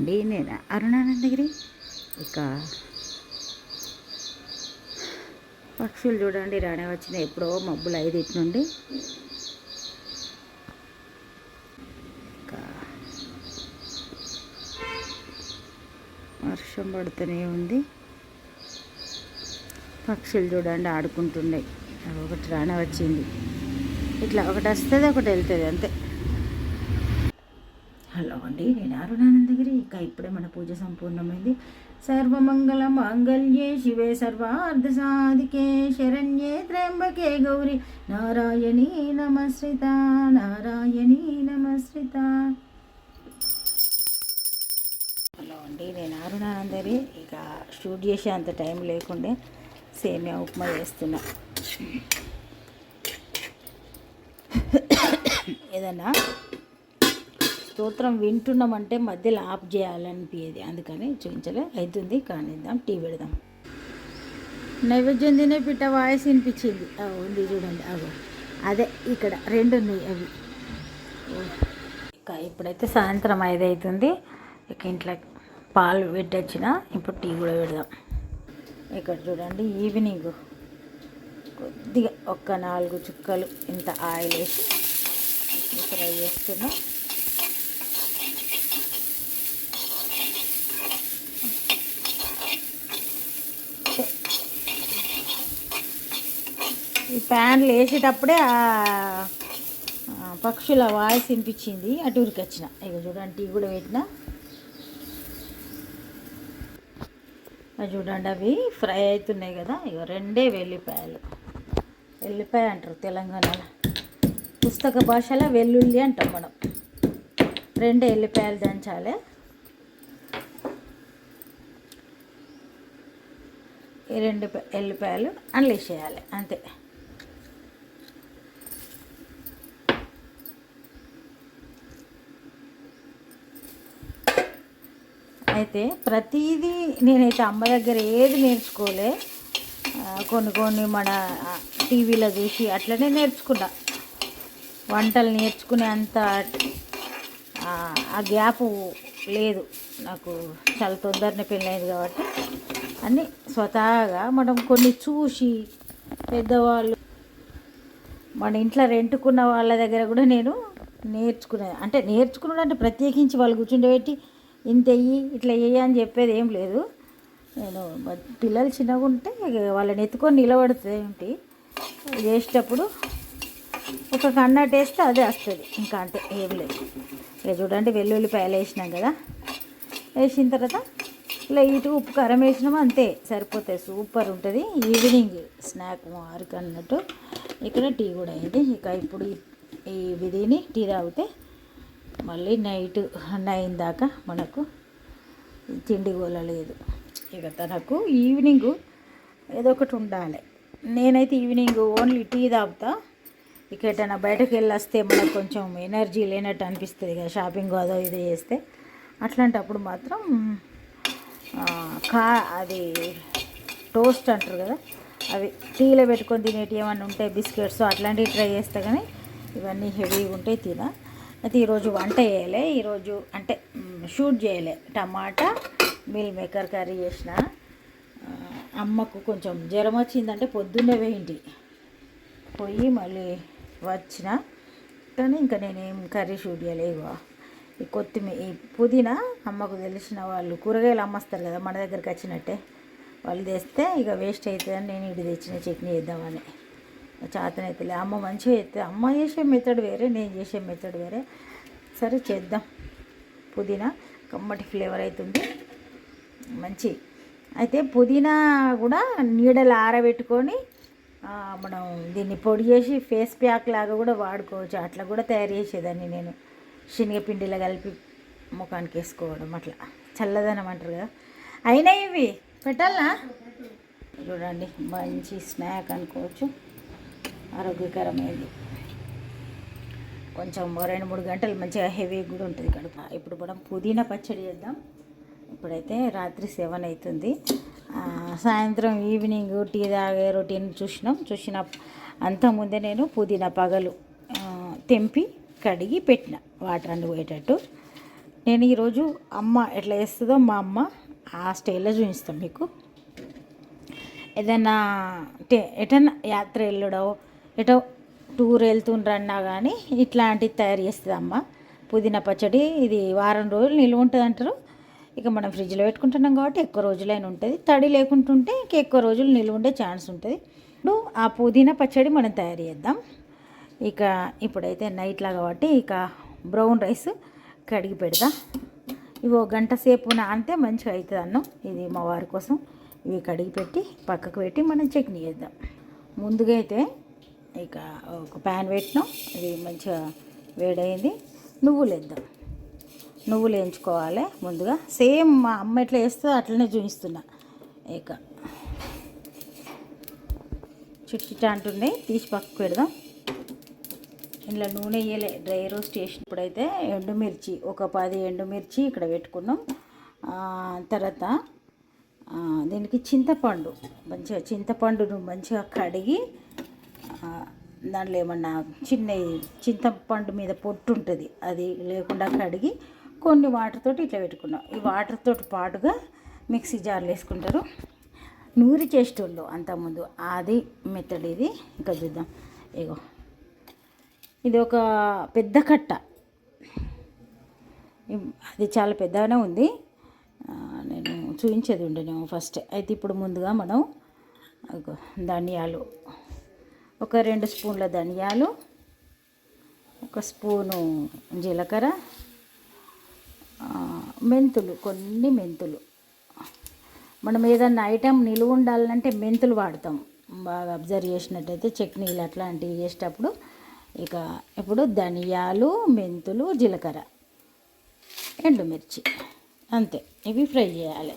అండి నేను అరుణానందగిరి. ఇక పక్షులు చూడండి రానే వచ్చిన ఎప్పుడో మబ్బులు ఐదింటి నుండి. వర్షం పడుతూనే ఉంది. పక్షులు చూడండి ఆడుకుంటున్నాయి. ఒకటి రానే వచ్చింది. ఇట్లా ఒకటి వస్తుంది ఒకటి వెళ్తుంది అంతే. హలో అండి నేను అరుణానందగిరి. ఇక ఇప్పుడే మన పూజ సంపూర్ణమైంది. సర్వమంగళ మాంగళ్యే శివే సర్వార్థ సాధికే శరణ్యే త్ర్యంబకే గౌరి. నారాయణీ నమస్రిత నారాయణీ నమస్రిత హలో అండి నేను అరుణానందగిరి. ఇక షూట్ చేసే అంత టైం లేకుండే సేమియా ఉప్మా చేస్తున్నా. ఏదన్నా స్తోత్రం వింటున్నామంటే మధ్యలో ఆఫ్ చేయాలనిపించేది అందుకని చూపించలే. అవుతుంది కానిద్దాం. టీ పెడదాం. నైవేద్యం తినే పిట్ట వాయిస్ వినిపించింది. ఉంది చూడండి. అగో. అదే ఇక్కడ రెండు ఉన్నాయి అవి. ఇక ఇప్పుడైతే సాయంత్రం ఐదు అవుతుంది ఇక ఇంట్లో పాలు పెట్టొచ్చిన. ఇప్పుడు టీ కూడా పెడదాం. ఇక్కడ చూడండి. ఈవినింగ్ కొద్దిగా ఒక్క నాలుగు చుక్కలు ఇంత ఆయిల్ వేసి ఫ్రై చేస్తున్నా. ఫ్యాన్లు వేసేటప్పుడే పక్షుల వాయిస్ వినిపించింది. అటు ఊరికి వచ్చిన. ఇక చూడండి టీ కూడా పెట్టిన. చూడండి అవి ఫ్రై అవుతున్నాయి కదా. ఇక రెండే వెల్లిపాయలు. వెల్లిపాయ అంటారు తెలంగాణలో. పుస్తక భాషలో వెల్లుల్లి అంటాం మనం. రెండే ఎల్లిపాయలు దంచాలి. ఈ రెండు ఎల్లిపాయలు అందులో వేసేయాలి అంతే. అయితే ప్రతిదీ నేనైతే అమ్మ దగ్గర ఏది నేర్చుకోలే. కొన్ని కొన్ని మన టీవీలో చూసి అట్లనే నేర్చుకున్నా. వంటలు నేర్చుకునే అంత ఆ, గ్యాప్ లేదు. నాకు చాలా తొందరనే పెళ్ళైంది కాబట్టి. అన్నీ స్వతహాగా మనం కొన్ని చూసి పెద్దవాళ్ళు మన ఇంట్లో రెంటుకున్న వాళ్ళ దగ్గర కూడా నేను నేర్చుకునే అంటే నేర్చుకున్నాడు అంటే ప్రత్యేకించి వాళ్ళు కూర్చుండబెట్టి ఇంత వెయ్యి ఇట్లా వెయ్యి అని చెప్పేది ఏం లేదు. నేను పిల్లలు చిన్నగా ఉంటే వాళ్ళని ఎత్తుకొని నిలబడుతుంది ఏంటి? చేసేటప్పుడు ఒక కన్నట్టు వేస్తే అదే వస్తుంది. ఇంకా అంటే ఏం లేదు. ఇక చూడండి వెల్లుల్లిపాయలు వేసినాం కదా. వేసిన తర్వాత లైట్ ఉప్పు కారం వేసినాము అంతే. సరిపోతాయి సూపర్ ఉంటుంది. ఈవినింగ్ స్నాక్ మార్క్ అన్నట్టు. ఇక్కడ టీ కూడా అయింది. ఇక ఇప్పుడు ఈ- ఈ విధిని టీ తాగితే మళ్ళీ నైట్ నైన్ దాకా మనకు తిండి గోలలేదు. ఇక తనకు ఈవినింగ్ ఏదో ఒకటి ఉండాలి. నేనైతే ఈవినింగ్ ఓన్లీ టీ తాగుతా. ఇక ఎటైనా బయటకు వెళ్ళొస్తే మనకు కొంచెం ఎనర్జీ లేనట్టు అనిపిస్తుంది కదా షాపింగ్ అదో ఇది చేస్తే. అట్లాంటప్పుడు మాత్రం కా అది టోస్ట్ అంటారు కదా అవి టీలో పెట్టుకొని తినేటి ఏమన్నా ఉంటాయి బిస్కెట్స్ అట్లాంటివి ట్రై చేస్తా కానీ ఇవన్నీ హెవీగా ఉంటాయి తిన. అయితే ఈరోజు వంట చేయలే. ఈరోజు అంటే షూట్ చేయలే. టమాటా మిల్ మేకర్ కర్రీ చేసిన. అమ్మకు కొంచెం జ్వరం వచ్చిందంటే పొద్దున్నే వేయండి పోయి మళ్ళీ వచ్చిన. కానీ ఇంకా నేనేం కర్రీ షూట్ చేయలేవా. ఈ కొత్తిమీర ఈ పుదీనా అమ్మకు తెలిసిన వాళ్ళు కూరగాయలు అమ్మస్తారు కదా మన దగ్గరికి వచ్చినట్టే. వాళ్ళు తెస్తే ఇక వేస్ట్ అవుతుందని నేను ఇటు తెచ్చిన చట్నీ చేద్దామని. చేతనైతే అమ్మ మంచిగా అవుతుంది అమ్మ చేసే మెథడ్ వేరే నేను చేసే మెథడ్ వేరే. సరే చేద్దాం. పుదీనా కమ్మటి ఫ్లేవర్ అవుతుంది మంచి. అయితే పుదీనా కూడా నీడలు ఆరబెట్టుకొని మనం దీన్ని పొడి చేసి ఫేస్ ప్యాక్ లాగా కూడా వాడుకోవచ్చు. అట్లా కూడా తయారు చేసేదాన్ని నేను. శనగపిండిలో కలిపి ముఖానికి వేసుకోవడం అట్లా. చల్లదనం అంటారు కదా. అయినా ఇవి పెట్టాలా? చూడండి మంచి స్నాక్ అనుకోవచ్చు. ఆరోగ్యకరమైనది కొంచెం రెండు మూడు గంటలు మంచిగా హెవీ కూడా ఉంటుంది కడుపు. ఇప్పుడు మనం పుదీనా పచ్చడి చేద్దాం. ఇప్పుడైతే రాత్రి సెవెన్ అవుతుంది సాయంత్రం ఈవినింగ్ టీ తాగే రొటీన్ చూసినాం. చూసిన అంతకుముందే నేను పుదీనా పగలు తెంపి కడిగి పెట్టిన వాటర్ అండి పోయేటట్టు. నేను ఈరోజు అమ్మ ఎట్లా చేస్తుందో మా అమ్మ ఆ స్టైల్లో చూపిస్తాం మీకు. ఏదైనా ఎటన్నా యాత్ర వెళ్ళడో ఎటో టూర్ వెళ్తుండ్రన్నా కానీ ఇట్లాంటివి తయారు చేస్తుంది అమ్మ పుదీనా పచ్చడి ఇది వారం రోజులు నిల్వ ఉంటుంది అంటారు. ఇక మనం ఫ్రిడ్జ్లో పెట్టుకుంటున్నాం కాబట్టి ఎక్కువ రోజులైనా ఉంటుంది. తడి లేకుంటుంటే ఇంక ఎక్కువ రోజులు నిల్వ ఉండే ఛాన్స్ ఉంటుంది. ఇప్పుడు ఆ పుదీనా పచ్చడి మనం తయారు చేద్దాం. ఇక ఇప్పుడైతే నైట్లా కాబట్టి ఇక బ్రౌన్ రైస్ కడిగి పెడదా ఇవి ఒక గంట సేపు నానితే మంచిగా అవుతుంది అన్నం. ఇది మా వారి కోసం. ఇవి కడిగి పెట్టి పక్కకు పెట్టి మనం చట్నీ చేద్దాం. ముందుగా అయితే ఇక ఒక ప్యాన్ పెట్టినాం. ఇది మంచిగా వేడైంది. నువ్వులు వేద్దాం. నువ్వులు వేయించుకోవాలి ముందుగా. సేమ్ మా అమ్మ ఎట్లా వేస్తుందో అట్లనే చూపిస్తున్నా. ఇక చిట్చిట అంటున్నాయి తీసి పక్కకు పెడదాం. ఇందులో నూనె వేయలే. డ్రై రోస్ట్ చేసినప్పుడైతే ఎండుమిర్చి ఒక పది ఎండుమిర్చి ఇక్కడ పెట్టుకున్నాం. తర్వాత దీనికి చింతపండు. మంచిగా చింతపండును మంచిగా కడిగి దాంట్లో ఏమన్నా చిన్న చింతపండు మీద పొట్టు ఉంటుంది అది లేకుండా కడిగి కొన్ని వాటర్ తోటి ఇట్లా పెట్టుకున్నాం. ఈ వాటర్ తోటి పాటుగా మిక్సీ జార్లు వేసుకుంటారు. నూరి చేసేటోళ్ళు అంతకుముందు అది మెత్తడ్ ఇది. ఇంకా చూద్దాం. ఇగో. ఇది ఒక పెద్ద కట్ట. అది చాలా పెద్దగానే ఉంది. నేను చూపించేది ఉండే ఫస్ట్. అయితే ఇప్పుడు ముందుగా మనం ధనియాలు ఒక రెండు స్పూన్ల ధనియాలు ఒక స్పూను జీలకర్ర మెంతులు కొన్ని మెంతులు. మనం ఏదన్నా ఐటెం నిలువ ఉండాలంటే మెంతులు వాడతాం. బాగా అబ్జర్వ్ చేసినట్టయితే చట్నీలు అట్లాంటివి చేసేటప్పుడు ఇక ఇప్పుడు ధనియాలు మెంతులు జీలకర్ర ఎండుమిర్చి. అంతే. ఇవి ఫ్రై చేయాలి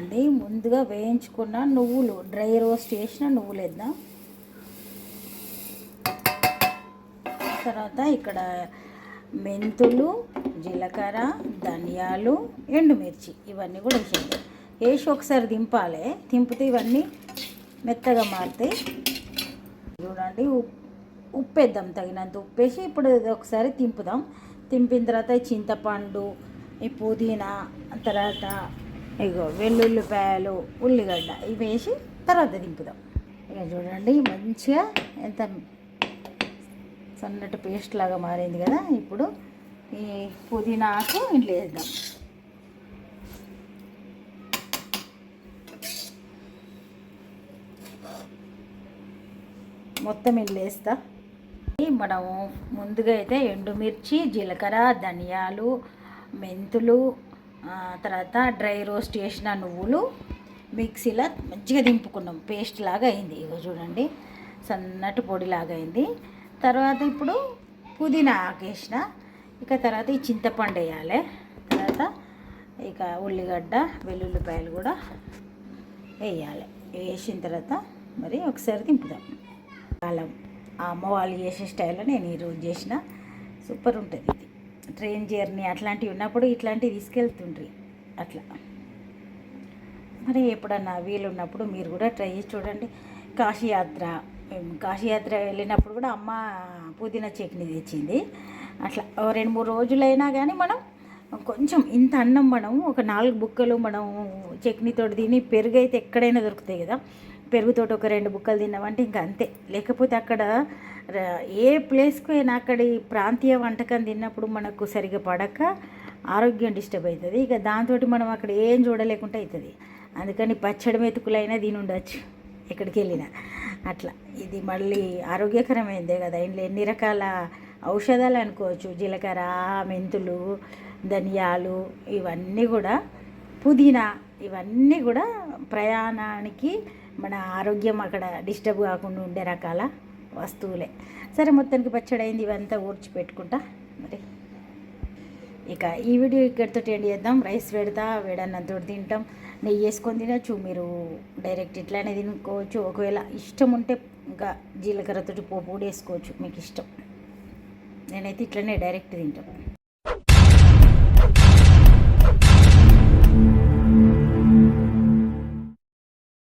అండి ముందుగా వేయించుకున్న నువ్వులు డ్రై రోస్ట్ చేసిన నువ్వులు వేద్దాం తర్వాత ఇక్కడ మెంతులు జీలకర్ర ధనియాలు ఎండుమిర్చి ఇవన్నీ కూడా వేసేయండి. వేసి ఒకసారి దింపాలి. దింపితే ఇవన్నీ మెత్తగా మారుతాయి. చూడండి ఉప్పు ఉప్పు వేద్దాం తగినంత ఉప్పు వేసి ఇప్పుడు ఒకసారి తింపుదాం తింపిన తర్వాత చింతపండు ఈ పుదీనా తర్వాత ఇగో వెల్లుల్లిపాయలు ఉల్లిగడ్డ ఇవి వేసి తర్వాత దింపుదాం. ఇక చూడండి మంచిగా ఎంత సన్నటి పేస్ట్ లాగా మారింది కదా ఇప్పుడు ఈ పుదీనాకు ఇంట్లో వేద్దాం. మొత్తం ఇల్లు వేస్తా. మనం ముందుగా అయితే ఎండుమిర్చి జీలకర్ర ధనియాలు మెంతులు తర్వాత డ్రై రోస్ట్ చేసిన నువ్వులు మిక్సీలో మంచిగా దింపుకున్నాం. పేస్ట్ లాగా అయింది. ఇగో చూడండి సన్నటి పొడి లాగా అయింది. తర్వాత ఇప్పుడు పుదీనా ఆకేసిన. ఇక తర్వాత ఈ చింతపండు వేయాలి. తర్వాత ఇక ఉల్లిగడ్డ వెల్లుల్లిపాయలు కూడా వేయాలి. వేసిన తర్వాత మరి ఒకసారి దింపుదాం. కాలం. ఆ అమ్మ వాళ్ళు చేసే స్టైల్లో నేను ఈరోజు చేసిన. సూపర్ ఉంటుంది ఇది. ట్రైన్ జర్నీ అట్లాంటివి ఉన్నప్పుడు ఇట్లాంటివి తీసుకెళ్తుండ్రి. అట్లా. మరి ఎప్పుడన్నా వీలు ఉన్నప్పుడు మీరు కూడా ట్రై చేసి చూడండి. కాశీయాత్ర కాశీయాత్ర వెళ్ళినప్పుడు కూడా అమ్మ పుదీనా చట్నీ తెచ్చింది. అట్లా ఓ రెండు మూడు రోజులైనా కానీ మనం కొంచెం ఇంత అన్నం మనం ఒక నాలుగు బుక్కలు మనం చట్నీతో తిని పెరుగు అయితే ఎక్కడైనా దొరుకుతాయి కదా. పెరుగుతోటి ఒక రెండు బుక్కలు తిన్నామంటే ఇంకా అంతే. లేకపోతే అక్కడ ఏ ప్లేస్కి అయినా అక్కడి ప్రాంతీయ వంటకం తిన్నప్పుడు మనకు సరిగా పడక ఆరోగ్యం డిస్టర్బ్ అవుతుంది ఇక దాంతో మనం అక్కడ ఏం చూడలేకుండా అవుతుంది అందుకని పచ్చడి మెతుకులైనా దీని ఉండొచ్చు ఎక్కడికి వెళ్ళినా. అట్లా. ఇది మళ్ళీ ఆరోగ్యకరమైందే కదా. ఇందులో ఎన్ని రకాల ఔషధాలు అనుకోవచ్చు. జీలకర్ర మెంతులు ధనియాలు ఇవన్నీ కూడా పుదీనా ఇవన్నీ కూడా ప్రయాణానికి మన ఆరోగ్యం అక్కడ డిస్టర్బ్ కాకుండా ఉండే రకాల వస్తువులే. సరే మొత్తానికి పచ్చడి అయింది ఇవంతా ఊడ్చి పెట్టుకుంటా. మరి ఇక ఈ వీడియో ఇక్కడితో ఎండ్ చేద్దాం. రైస్ పెడతా వేడన్నంతో తింటాం. నెయ్యి వేసుకొని తినచ్చు. మీరు డైరెక్ట్ ఇట్లానే తినుకోవచ్చు. ఒకవేళ ఇష్టం ఉంటే ఇంకా జీలకర్రతోటి పోపు కూడా వేసుకోవచ్చు. మీకు ఇష్టం. నేనైతే ఇట్లనే డైరెక్ట్ తింటాను